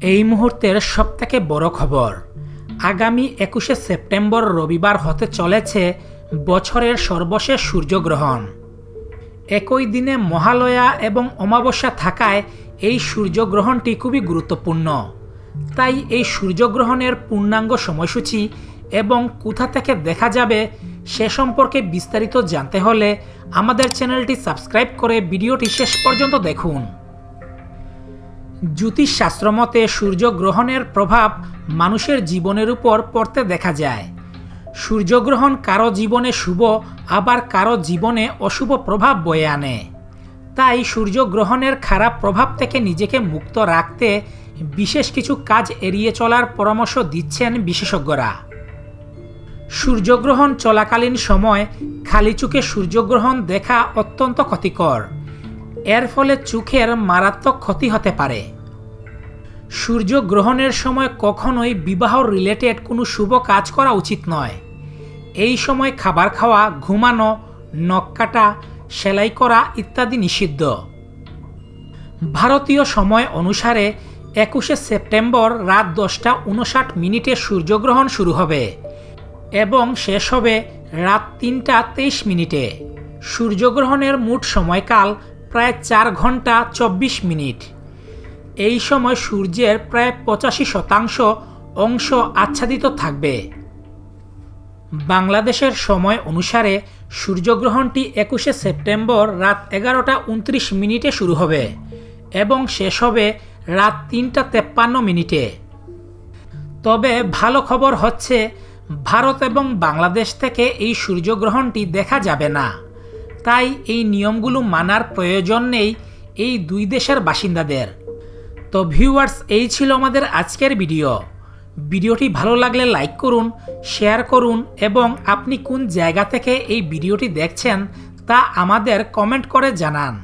এই মুহূর্তের সবথেকে বড় খবর, আগামী একুশে সেপ্টেম্বর রবিবার হতে চলেছে বছরের সর্বশেষ সূর্যগ্রহণ। একই দিনে মহালয়া এবং অমাবস্যা থাকায় এই সূর্যগ্রহণটি খুবই গুরুত্বপূর্ণ। তাই এই সূর্যগ্রহণের পূর্ণাঙ্গ সময়সূচি এবং কোথা থেকে দেখা যাবে সে সম্পর্কে বিস্তারিত জানতে হলে আমাদের চ্যানেলটি সাবস্ক্রাইব করে ভিডিওটি শেষ পর্যন্ত দেখুন। জ্যোতিষশাস্ত্র মতে সূর্যগ্রহণের প্রভাব মানুষের জীবনের উপর পড়তে দেখা যায়। সূর্যগ্রহণ কারও জীবনে শুভ, আবার কারও জীবনে অশুভ প্রভাব বয়ে আনে। তাই সূর্যগ্রহণের খারাপ প্রভাব থেকে নিজেকে মুক্ত রাখতে বিশেষ কিছু কাজ এড়িয়ে চলার পরামর্শ দিচ্ছেন বিশেষজ্ঞরা। সূর্যগ্রহণ চলাকালীন সময় খালি চোখে সূর্যগ্রহণ দেখা অত্যন্ত ক্ষতিকর। এর ফলে চোখের মারাত্মক ক্ষতি হতে পারে। সূর্যগ্রহণের সময় কখনোই বিবাহ রিলেটেড কোনো শুভ কাজ করা উচিত নয়। এই সময় খাবার খাওয়া, ঘুমানো, নখ কাটা, সেলাই করা ইত্যাদি নিষিদ্ধ। ভারতীয় সময় অনুসারে একুশে সেপ্টেম্বর রাত দশটা উনষাট মিনিটে সূর্যগ্রহণ শুরু হবে এবং শেষ হবে রাত তিনটা তেইশ মিনিটে। সূর্যগ্রহণের মোট সময়কাল প্রায় চার ঘণ্টা চব্বিশ মিনিট। এই সময় সূর্যের প্রায় পঁচাশি শতাংশ অংশ আচ্ছাদিত থাকবে। বাংলাদেশের সময় অনুসারে সূর্যগ্রহণটি একুশে সেপ্টেম্বর রাত এগারোটা উনত্রিশ মিনিটে শুরু হবে এবং শেষ হবে রাত তিনটা তেপ্পান্ন মিনিটে। তবে ভালো খবর হচ্ছে, ভারত এবং বাংলাদেশ থেকে এই সূর্যগ্রহণটি দেখা যাবে না। তাই এই নিয়মগুলো মানার প্রয়োজন নেই এই দুই দেশের বাসিন্দাদের। তো ভিউয়ার্স এই ছিল আমাদের আজকের ভিডিও ভিডিওটি ভালো লাগলে লাইক করুন শেয়ার করুন এবং আপনি কোন জায়গা থেকে এই ভিডিওটি দেখছেন তা আমাদের কমেন্ট করে জানান।